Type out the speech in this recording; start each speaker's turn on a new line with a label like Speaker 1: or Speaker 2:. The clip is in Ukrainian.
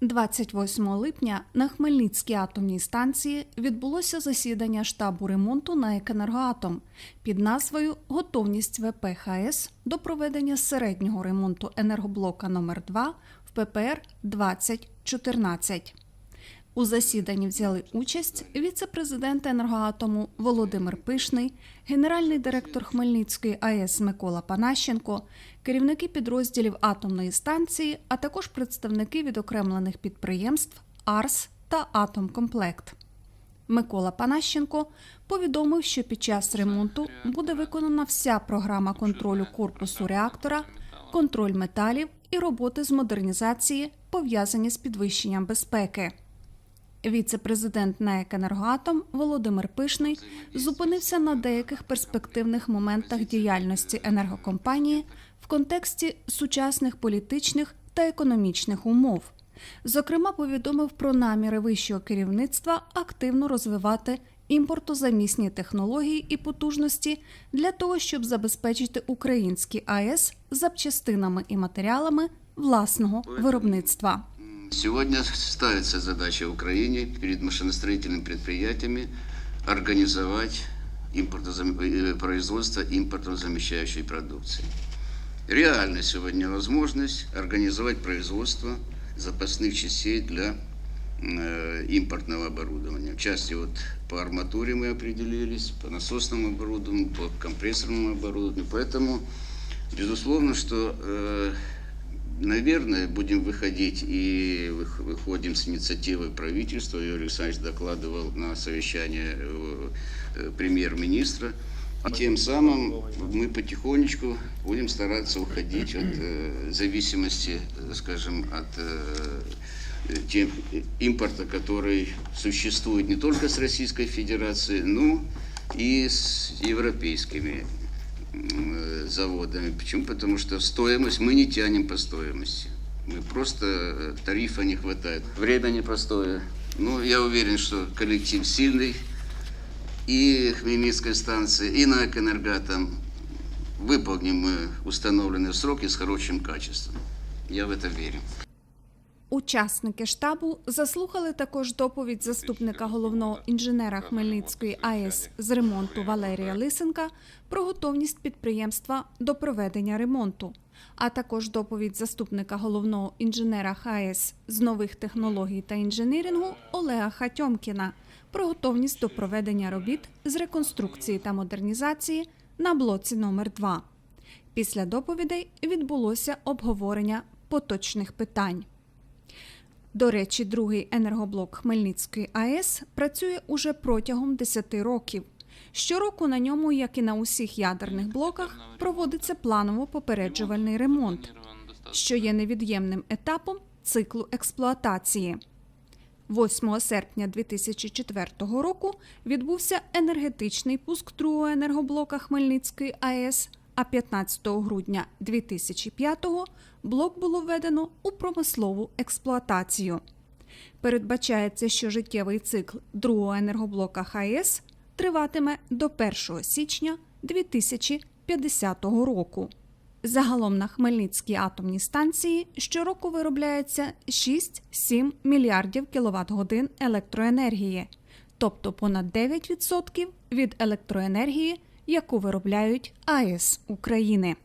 Speaker 1: 28 липня на Хмельницькій атомній станції відбулося засідання штабу ремонту на «Екенергоатом» під назвою Готовність ВПХС до проведення середнього ремонту енергоблока номер 2 в ППР 2014. У засіданні взяли участь віце-президент енергоатому Володимир Пишний, генеральний директор Хмельницької АЕС Микола Панащенко, керівники підрозділів атомної станції, а також представники відокремлених підприємств АРС та Атомкомплект. Микола Панащенко повідомив, що під час ремонту буде виконана вся програма контролю корпусу реактора, контроль металів і роботи з модернізації, пов'язані з підвищенням безпеки. Віце-президент НАЕК «Енергоатом» Володимир Пишний зупинився на деяких перспективних моментах діяльності енергокомпанії в контексті сучасних політичних та економічних умов. Зокрема, повідомив про наміри вищого керівництва активно розвивати імпортозамісні технології і потужності для того, щоб забезпечити українські АЕС запчастинами і матеріалами власного виробництва.
Speaker 2: Сегодня ставится задача Украине перед машиностроительными предприятиями организовать импортозам- э, производство импортозамещающей продукции. Реально сегодня возможность организовать производство запасных частей для э, импортного оборудования. В части вот по арматуре мы определились, по насосному оборудованию, по компрессорному оборудованию. Поэтому, безусловно, что э, Наверное, будем выходить и вых- выходим с инициативой правительства. Юрий Александрович докладывал на совещание э, премьер-министра. И тем самым мы потихонечку будем стараться уходить от э, зависимости, э, скажем, от э, тем импорта, который существует не только с Российской Федерацией, но и с европейскими заводами. Почему? Потому что стоимость мы не тянем по стоимости. Мы просто э, тарифа не хватает. Время непростое. Но я уверен, что коллектив сильный. И Хмельницкой станции, и на Энергатом выполним мы установленные сроки с хорошим качеством. Я в это верю.
Speaker 1: Учасники штабу заслухали також доповідь заступника головного інженера Хмельницької АЕС з ремонту Валерія Лисенка про готовність підприємства до проведення ремонту, а також доповідь заступника головного інженера ХАЕС з нових технологій та інженірінгу Олега Хатьомкіна про готовність до проведення робіт з реконструкції та модернізації на блоці номер 2 Після доповідей відбулося обговорення поточних питань. До речі, другий енергоблок Хмельницької АЕС працює уже протягом 10 років. Щороку на ньому, як і на усіх ядерних блоках, проводиться планово-попереджувальний ремонт, що є невід'ємним етапом циклу експлуатації. 8 серпня 2004 року відбувся енергетичний пуск другого енергоблока Хмельницької АЕС, а 15 грудня 2005-го блок було введено у промислову експлуатацію. Передбачається, що життєвий цикл другого енергоблока ХАЕС триватиме до 1 січня 2050 року. Загалом на Хмельницькій атомній станції щороку виробляється 6-7 мільярдів кіловат годин електроенергії, тобто понад 9% від електроенергії, яку виробляють АЕС України.